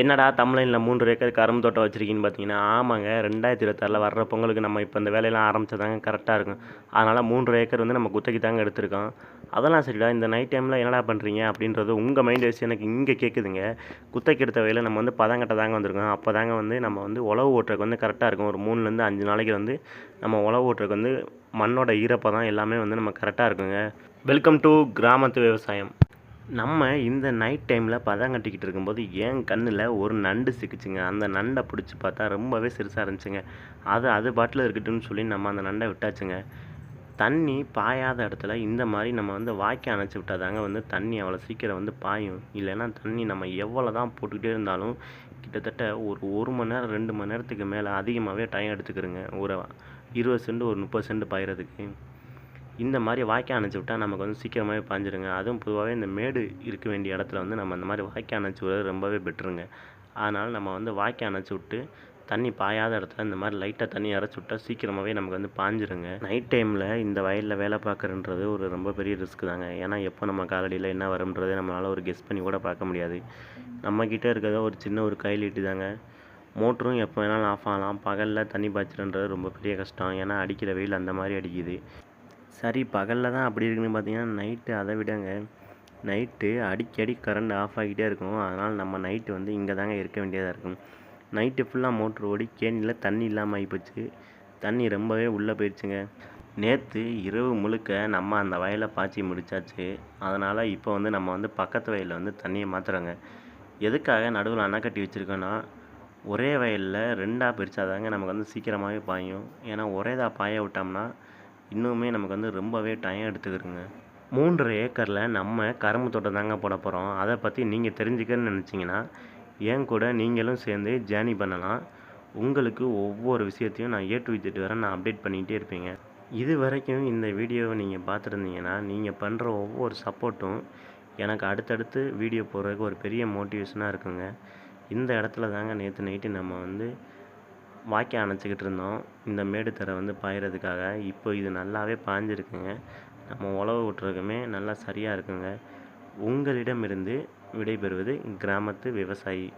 என்னடா தமிழ்நாட்டில் மூன்று ஏக்கர் கரும்பு தோட்டம் வச்சுருக்கீன்னு பார்த்தீங்கன்னா ஆமாங்க ரெண்டாயிரத்தி இருபத்தாறில் வர்ற பொங்கலுக்கு நம்ம இப்போ இந்த வேலையெல்லாம் ஆரம்பிச்சதாங்க கரெக்டாக இருக்கும். அதனால் மூன்று ஏக்கர் வந்து நம்ம குத்தகைக்கு தாங்க எடுத்திருக்கோம். அதெல்லாம் சரிடா இந்த நைட் டைமில் என்னடா பண்ணுறீங்க அப்படின்றது உங்கள் மைண்ட் வச்சு எனக்கு இங்கே கேட்குதுங்க குத்தகைக்கு எடுத்த வேலை நம்ம வந்து பதங்கட்ட தாங்க வந்திருக்கோம். அப்போ தாங்க வந்து நம்ம வந்து உழவு ஓட்டுறதுக்கு வந்து கரெக்டாக இருக்கும். ஒரு மூணுலேருந்து அஞ்சு நாளைக்கு வந்து நம்ம உழவு ஓட்டுறதுக்கு வந்து மண்ணோட ஈரப்பதம் எல்லாமே வந்து நம்ம கரெக்டாக இருக்குங்க. வெல்கம் டு கிராமத்து விவசாயம். நம்ம இந்த நைட் டைமில் பதாங்கட்டிக்கிட்டு இருக்கும்போது என் கண்ணில் ஒரு நண்டு சிக்கிச்சுங்க. அந்த நண்டை பிடிச்சி பார்த்தா ரொம்பவே சிறுசாக இருந்துச்சுங்க. அது அது பாட்டில் இருக்கட்டும்னு சொல்லி நம்ம அந்த நண்டை விட்டாச்சுங்க. தண்ணி பாயாத இடத்துல இந்த மாதிரி நம்ம வந்து வாய்க்கால் அணைச்சி விட்டாதாங்க வந்து தண்ணி அவ்வளோ சீக்கிரம் வந்து பாயும். இல்லைன்னா தண்ணி நம்ம எவ்வளோ தான் போட்டுக்கிட்டே இருந்தாலும் கிட்டத்தட்ட ஒரு ஒரு மணி நேரம் ரெண்டு மணி நேரத்துக்கு மேலே அதிகமாகவே டைம் எடுத்துக்கிறோங்க ஒரு இருபது சென்ட் ஒரு முப்பது சென்ட் பாயிறதுக்கு. இந்த மாதிரி வாய்க்கால் அணைச்சி விட்டால் நமக்கு வந்து சீக்கிரமாகவே பாஞ்சிருங்க. அதுவும் பொதுவாகவே இந்த மேடு இருக்க வேண்டிய இடத்துல வந்து நம்ம அந்த மாதிரி வாய்க்கால் அணைச்சி விடுறது ரொம்பவே பெட்டருங்க. அதனால் நம்ம வந்து வாய்க்கால் அணைச்சி விட்டு தண்ணி பாயாத இடத்துல இந்த மாதிரி லைட்டாக தண்ணி இறச்சி விட்டால் சீக்கிரமாகவே நமக்கு வந்து பாஞ்சிருங்க. நைட் டைமில் இந்த வயலில் வேலை பார்க்குறன்றது ஒரு ரொம்ப பெரிய ரிஸ்க் தாங்க. ஏன்னா எப்போ நம்ம காலடியில் என்ன வரும்ன்றதை நம்மளால் ஒரு கெஸ் பண்ணி கூட பார்க்க முடியாது. நம்மக்கிட்ட இருக்கிறத ஒரு சின்ன ஒரு கைலீட்டு தாங்க மோட்டரும் எப்போ வேணாலும் ஆஃப் ஆகலாம். பகலில் தண்ணி பாய்ச்சறன்றது ரொம்ப பெரிய கஷ்டம். ஏன்னா அடிக்கிற வெயில் அந்த மாதிரி அடிக்குது. சரி பகலில் தான் அப்படி இருக்குன்னு பார்த்தீங்கன்னா நைட்டு அதை விடங்க. நைட்டு அடிக்கடி கரண்ட் ஆஃப் ஆகிட்டே இருக்கும். அதனால் நம்ம நைட்டு வந்து இங்கே தாங்க இருக்க வேண்டியதாக இருக்கும். நைட்டு ஃபுல்லாக மோட்ரு ஓடி கேணியில் தண்ணி இல்லாமல் ஆகிப்போச்சு தண்ணி ரொம்பவே உள்ளே போயிடுச்சுங்க. நேற்று இரவு முழுக்க நம்ம அந்த வயலை பாய்ச்சி முடிச்சாச்சு. அதனால் இப்போ வந்து நம்ம வந்து பக்கத்து வயலில் வந்து தண்ணியை மாற்றுறோங்க எதுக்காக நடுவில் அணை கட்டி வச்சுருக்கோன்னா ஒரே வயலில் ரெண்டாக பிரித்தாதாங்க நமக்கு வந்து சீக்கிரமாகவே பாயும். ஏன்னா ஒரேதாக பாய விட்டோம்னா இன்னுமே நமக்கு வந்து ரொம்பவே டைம் எடுத்துக்கிருங்க மூன்று ஏக்கரில் நம்ம கரும்பு தோட்டம் தாங்க போட போகிறோம் அதை பற்றி நீங்கள் தெரிஞ்சுக்கன்னு நினச்சிங்கன்னா என் கூட நீங்களும் சேர்ந்து ஜேர்னி பண்ணலாம். உங்களுக்கு ஒவ்வொரு விஷயத்தையும் நான் ஏ டு விஜெட் வரை நான் அப்டேட் பண்ணிகிட்டே இருப்பீங்க. இது வரைக்கும் இந்த வீடியோவை நீங்கள் பார்த்துருந்தீங்கன்னா நீங்கள் பண்ணுற ஒவ்வொரு சப்போர்ட்டும் எனக்கு அடுத்தடுத்து வீடியோ போடுறதுக்கு ஒரு பெரிய மோட்டிவேஷனாக இருக்குங்க. இந்த இடத்துல தாங்க நேற்று நைட்டு நம்ம வந்து வாய்க்கால் அணைச்சிக்கிட்டு இருந்தோம். இந்த மேடு தரை வந்து பாயிறதுக்காக இப்போ இது நல்லாவே பாஞ்சிருக்குங்க. நம்ம உழவு விட்டுறதுக்குமே நல்லா சரியாக இருக்குங்க. உங்களிடமிருந்து விடைபெறுவது கிராமத்து விவசாயி